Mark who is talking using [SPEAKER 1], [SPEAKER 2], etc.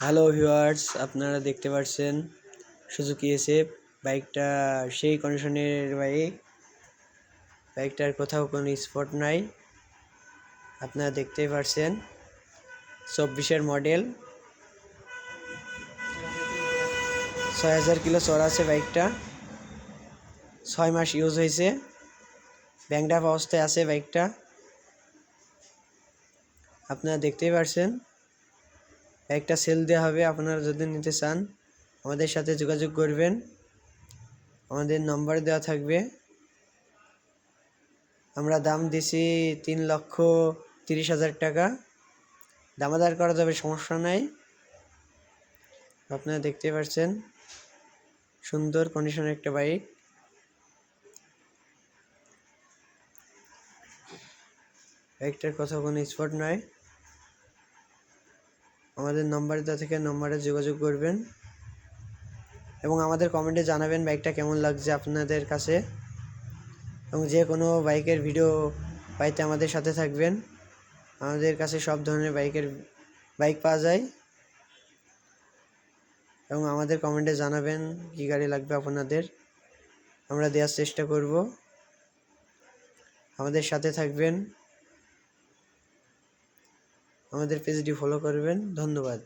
[SPEAKER 1] Hello viewers আপনারা দেখতে পাচ্ছেন সুজুকি এসএফ বাইকটা সেই কন্ডিশনের বাইক বাইকটার কোথাও কোনো স্পট নাই। আপনারা দেখতেই পাচ্ছেন চব্বিশের মডেল ছয় হাজার কিলো চড়া আছে বাইকটা। ছয় মাস ইউজ হয়েছে। ব্যাংডাপ অবস্থায় আছে বাইকটা। আপনারা দেখতেই পারছেন একটা সেল দেওয়া হবে, আপনারা যদি নিতে চান, আমাদের সাথে যোগাযোগ করবেন। আমাদের নম্বর দেওয়া থাকবে। আমরা দাম দিছি তিন লক্ষ তিরিশ হাজার টাকা। দামাদার করা যাবে, সমস্যা নাই। আপনারা দেখতে পাচ্ছেন, সুন্দর কন্ডিশনের একটা বাইক। বাইকটার কথা কোনো স্পট নয় আমাদের নম্বর দেওয়া থেকে, নম্বরে যোগাযোগ করবেন। এবং আমাদের কমেন্টে জানাবেন বাইকটা কেমন লাগছে আপনাদের কাছে। এবং যে কোনো বাইকের ভিডিও পাইতে আমাদের সাথে থাকবেন। আমাদের কাছে সব ধরনের বাইকের বাইক পাওয়া যায়। এবং আমাদের কমেন্টে জানাবেন কী গাড়ি লাগবে আপনাদের। আমরা দেওয়ার চেষ্টা করব। আমাদের সাথে থাকবেন। আমাদের পেজটি ফলো করবেন। ধন্যবাদ।